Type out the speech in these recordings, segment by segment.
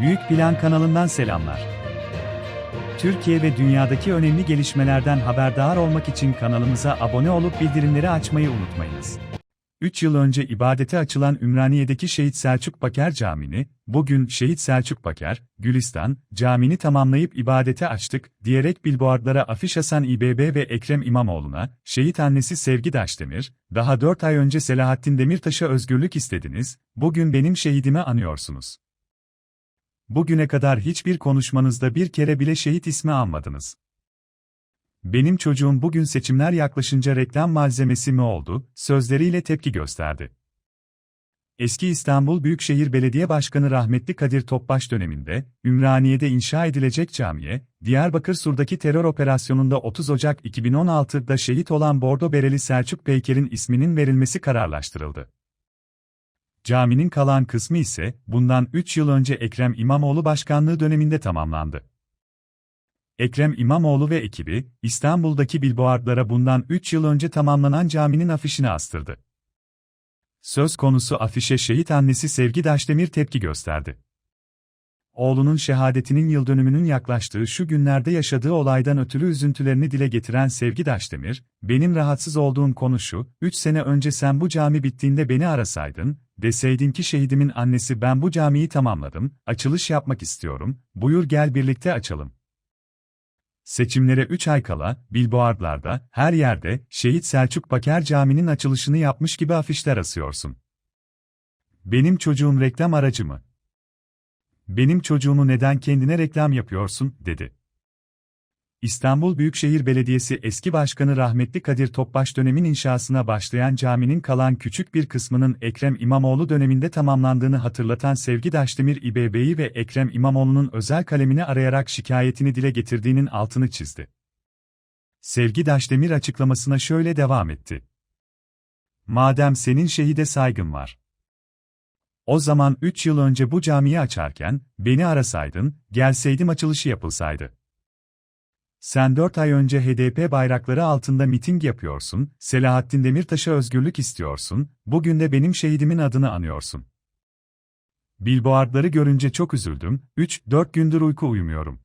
Büyük Plan kanalından selamlar. Türkiye ve dünyadaki önemli gelişmelerden haberdar olmak için kanalımıza abone olup bildirimleri açmayı unutmayınız. 3 yıl önce ibadete açılan Ümraniye'deki Şehit Selçuk Baker Camii'ni, bugün Şehit Selçuk Baker, Gülistan, camini tamamlayıp ibadete açtık, diyerek billboardlara afiş asan İBB ve Ekrem İmamoğlu'na, şehit annesi Sevgi Daşdemir, daha 4 ay önce Selahattin Demirtaş'a özgürlük istediniz, bugün benim şehidimi anıyorsunuz. Bugüne kadar hiçbir konuşmanızda bir kere bile şehit ismi almadınız. Benim çocuğum bugün seçimler yaklaşınca reklam malzemesi mi oldu, sözleriyle tepki gösterdi. Eski İstanbul Büyükşehir Belediye Başkanı rahmetli Kadir Topbaş döneminde, Ümraniye'de inşa edilecek camiye, Diyarbakır Sur'daki terör operasyonunda 30 Ocak 2016'da şehit olan Bordo Bereli Selçuk Peyker'in isminin verilmesi kararlaştırıldı. Caminin kalan kısmı ise, bundan 3 yıl önce Ekrem İmamoğlu başkanlığı döneminde tamamlandı. Ekrem İmamoğlu ve ekibi, İstanbul'daki billboardlara bundan 3 yıl önce tamamlanan caminin afişini astırdı. Söz konusu afişe şehit annesi Sevgi Daşdemir tepki gösterdi. Oğlunun şehadetinin yıl dönümünün yaklaştığı şu günlerde yaşadığı olaydan ötürü üzüntülerini dile getiren Sevgi Daşdemir, benim rahatsız olduğum konu şu, 3 sene önce sen bu cami bittiğinde beni arasaydın, deseydin ki şehidimin annesi ben bu camiyi tamamladım, açılış yapmak istiyorum, buyur gel birlikte açalım. Seçimlere 3 ay kala, billboardlarda, her yerde, Şehit Selçuk Baker Camii'nin açılışını yapmış gibi afişler asıyorsun. Benim çocuğum reklam aracı mı? Benim çocuğumu neden kendine reklam yapıyorsun, dedi. İstanbul Büyükşehir Belediyesi eski başkanı rahmetli Kadir Topbaş dönemin inşasına başlayan caminin kalan küçük bir kısmının Ekrem İmamoğlu döneminde tamamlandığını hatırlatan Sevgi Daşdemir İBB'yi ve Ekrem İmamoğlu'nun özel kalemini arayarak şikayetini dile getirdiğinin altını çizdi. Sevgi Daşdemir açıklamasına şöyle devam etti. Madem senin şehide saygın var. O zaman 3 yıl önce bu camiyi açarken, beni arasaydın, gelseydim açılışı yapılsaydı. Sen 4 ay önce HDP bayrakları altında miting yapıyorsun, Selahattin Demirtaş'a özgürlük istiyorsun, bugün de benim şehidimin adını anıyorsun. Billboardları görünce çok üzüldüm, 3-4 gündür uyku uyumuyorum.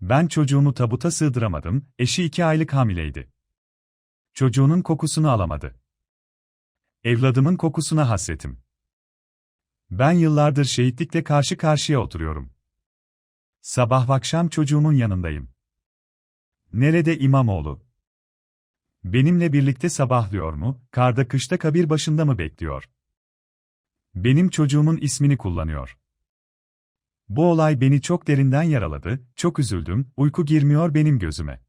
Ben çocuğumu tabuta sığdıramadım, eşi 2 aylık hamileydi. Çocuğunun kokusunu alamadı. Evladımın kokusuna hasretim. Ben yıllardır şehitlikle karşı karşıya oturuyorum. Sabah akşam çocuğumun yanındayım. Nerede İmamoğlu? Benimle birlikte sabahlıyor mu, karda kışta kabir başında mı bekliyor? Benim çocuğumun ismini kullanıyor. Bu olay beni çok derinden yaraladı, çok üzüldüm, uyku girmiyor benim gözüme.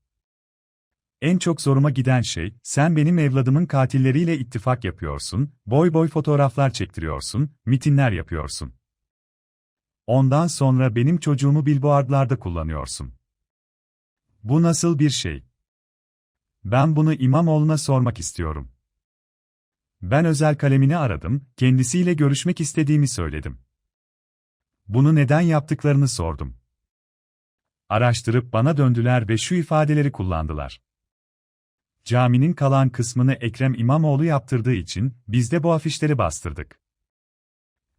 En çok zoruma giden şey, sen benim evladımın katilleriyle ittifak yapıyorsun, boy boy fotoğraflar çektiriyorsun, mitinler yapıyorsun. Ondan sonra benim çocuğumu billboardlarda kullanıyorsun. Bu nasıl bir şey? Ben bunu İmamoğlu'na sormak istiyorum. Ben özel kalemini aradım, kendisiyle görüşmek istediğimi söyledim. Bunu neden yaptıklarını sordum. Araştırıp bana döndüler ve şu ifadeleri kullandılar. Caminin kalan kısmını Ekrem İmamoğlu yaptırdığı için biz de bu afişleri bastırdık.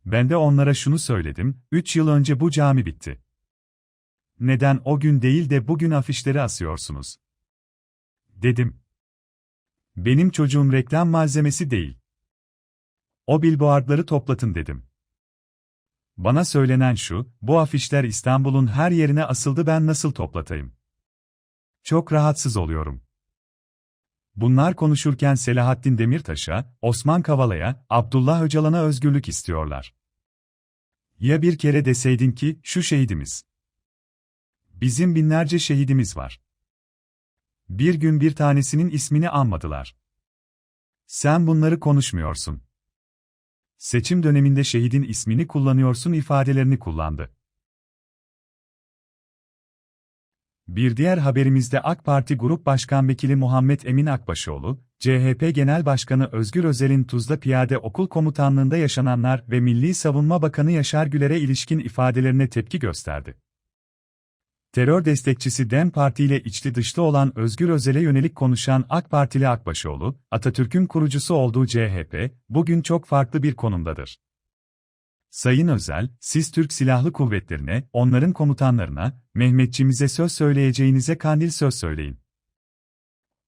Ben de onlara şunu söyledim, 3 yıl önce bu cami bitti. Neden o gün değil de bugün afişleri asıyorsunuz? Dedim. Benim çocuğum reklam malzemesi değil. O billboardları toplatın dedim. Bana söylenen şu, bu afişler İstanbul'un her yerine asıldı ben nasıl toplatayım? Çok rahatsız oluyorum. Bunlar konuşurken Selahattin Demirtaş'a, Osman Kavala'ya, Abdullah Öcalan'a özgürlük istiyorlar. Ya bir kere deseydin ki, şu şehidimiz. Bizim binlerce şehidimiz var. Bir gün bir tanesinin ismini anmadılar. Sen bunları konuşmuyorsun. Seçim döneminde şehidin ismini kullanıyorsun ifadelerini kullandı. Bir diğer haberimizde AK Parti Grup Başkan Vekili Muhammed Emin Akbaşoğlu, CHP Genel Başkanı Özgür Özel'in Tuzla Piyade Okul Komutanlığında yaşananlar ve Milli Savunma Bakanı Yaşar Güler'e ilişkin ifadelerine tepki gösterdi. Terör destekçisi DEM Parti ile içli dışlı olan Özgür Özel'e yönelik konuşan AK Partili Akbaşoğlu, Atatürk'ün kurucusu olduğu CHP, bugün çok farklı bir konumdadır. Sayın Özel, siz Türk Silahlı Kuvvetlerine, onların komutanlarına, Mehmetçimize söz söyleyeceğinize kandil söz söyleyin.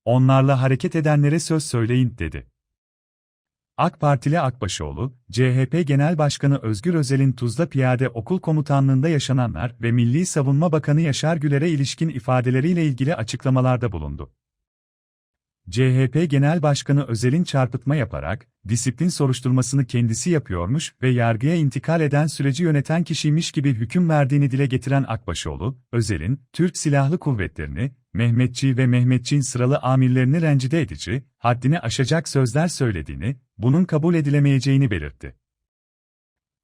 Onlarla hareket edenlere söz söyleyin, dedi. AK Partili Akbaşoğlu, CHP Genel Başkanı Özgür Özel'in Tuzla Piyade Okul Komutanlığında yaşananlar ve Milli Savunma Bakanı Yaşar Güler'e ilişkin ifadeleriyle ilgili açıklamalarda bulundu. CHP Genel Başkanı Özel'in çarpıtma yaparak, disiplin soruşturmasını kendisi yapıyormuş ve yargıya intikal eden süreci yöneten kişiymiş gibi hüküm verdiğini dile getiren Akbaşoğlu, Özel'in, Türk Silahlı Kuvvetlerini, Mehmetçi ve Mehmetçiğin sıralı amirlerini rencide edici, haddini aşacak sözler söylediğini, bunun kabul edilemeyeceğini belirtti.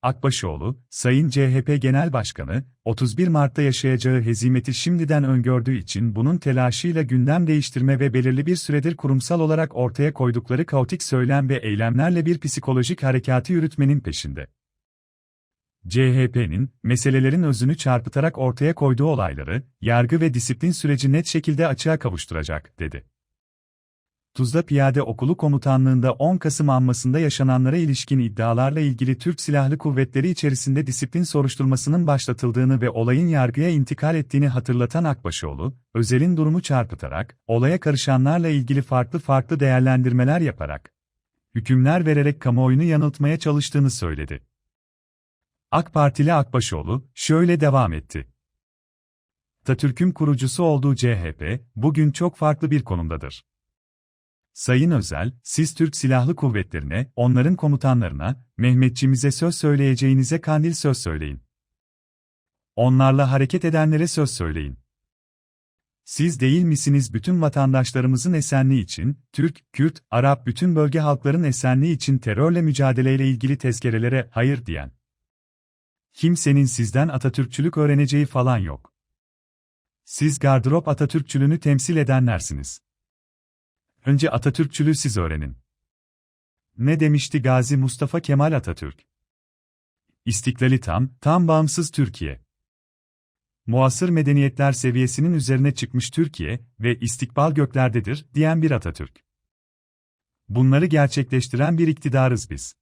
Akbaşoğlu, Sayın CHP Genel Başkanı, 31 Mart'ta yaşayacağı hezimeti şimdiden öngördüğü için bunun telaşıyla gündem değiştirme ve belirli bir süredir kurumsal olarak ortaya koydukları kaotik söylem ve eylemlerle bir psikolojik harekatı yürütmenin peşinde. CHP'nin, meselelerin özünü çarpıtarak ortaya koyduğu olayları, yargı ve disiplin süreci net şekilde açığa kavuşturacak, dedi. Tuzla Piyade Okulu Komutanlığında 10 Kasım anmasında yaşananlara ilişkin iddialarla ilgili Türk Silahlı Kuvvetleri içerisinde disiplin soruşturmasının başlatıldığını ve olayın yargıya intikal ettiğini hatırlatan Akbaşoğlu, Özel'in durumu çarpıtarak, olaya karışanlarla ilgili farklı farklı değerlendirmeler yaparak, hükümler vererek kamuoyunu yanıltmaya çalıştığını söyledi. AK Partili Akbaşoğlu, şöyle devam etti. Atatürk'ün kurucusu olduğu CHP, bugün çok farklı bir konumdadır. Sayın Özel, siz Türk Silahlı Kuvvetlerine, onların komutanlarına, Mehmetçimize söz söyleyeceğinize kandil söz söyleyin. Onlarla hareket edenlere söz söyleyin. Siz değil misiniz bütün vatandaşlarımızın esenliği için, Türk, Kürt, Arap bütün bölge halkların esenliği için terörle mücadeleyle ilgili tezkerelere hayır diyen? Kimsenin sizden Atatürkçülük öğreneceği falan yok. Siz gardırop Atatürkçülüğünü temsil edenlersiniz. Önce Atatürkçülüğü siz öğrenin. Ne demişti Gazi Mustafa Kemal Atatürk? İstiklali tam, tam bağımsız Türkiye. Muasır medeniyetler seviyesinin üzerine çıkmış Türkiye ve istikbal göklerdedir diyen bir Atatürk. Bunları gerçekleştiren bir iktidarız biz.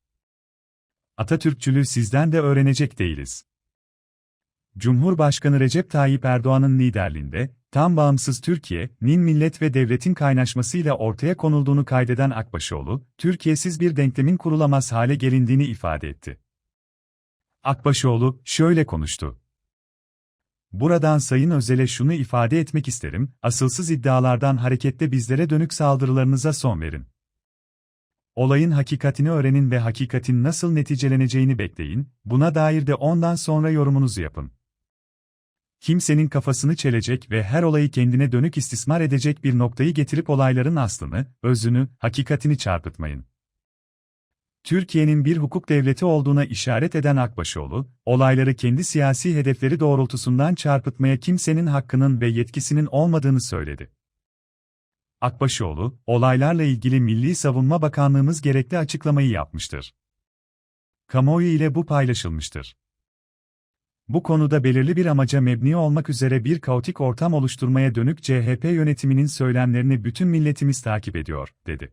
Atatürkçülüğü sizden de öğrenecek değiliz. Cumhurbaşkanı Recep Tayyip Erdoğan'ın liderliğinde, tam bağımsız Türkiye'nin millet ve devletin kaynaşmasıyla ortaya konulduğunu kaydeden Akbaşoğlu, Türkiye'siz bir denklemin kurulamaz hale gelindiğini ifade etti. Akbaşoğlu, şöyle konuştu. Buradan Sayın Özel'e şunu ifade etmek isterim, asılsız iddialardan hareketle bizlere dönük saldırılarınıza son verin. Olayın hakikatini öğrenin ve hakikatin nasıl neticeleneceğini bekleyin, buna dair de ondan sonra yorumunuzu yapın kimsenin kafasını çelecek ve her olayı kendine dönük istismar edecek bir noktayı getirip olayların aslını, özünü, hakikatini çarpıtmayın. Türkiye'nin bir hukuk devleti olduğuna işaret eden Akbaşoğlu, olayları kendi siyasi hedefleri doğrultusundan çarpıtmaya kimsenin hakkının ve yetkisinin olmadığını söyledi. Akbaşoğlu, olaylarla ilgili Milli Savunma Bakanlığımız gerekli açıklamayı yapmıştır. Kamuoyu ile bu paylaşılmıştır. Bu konuda belirli bir amaca mebni olmak üzere bir kaotik ortam oluşturmaya dönük CHP yönetiminin söylemlerini bütün milletimiz takip ediyor, dedi.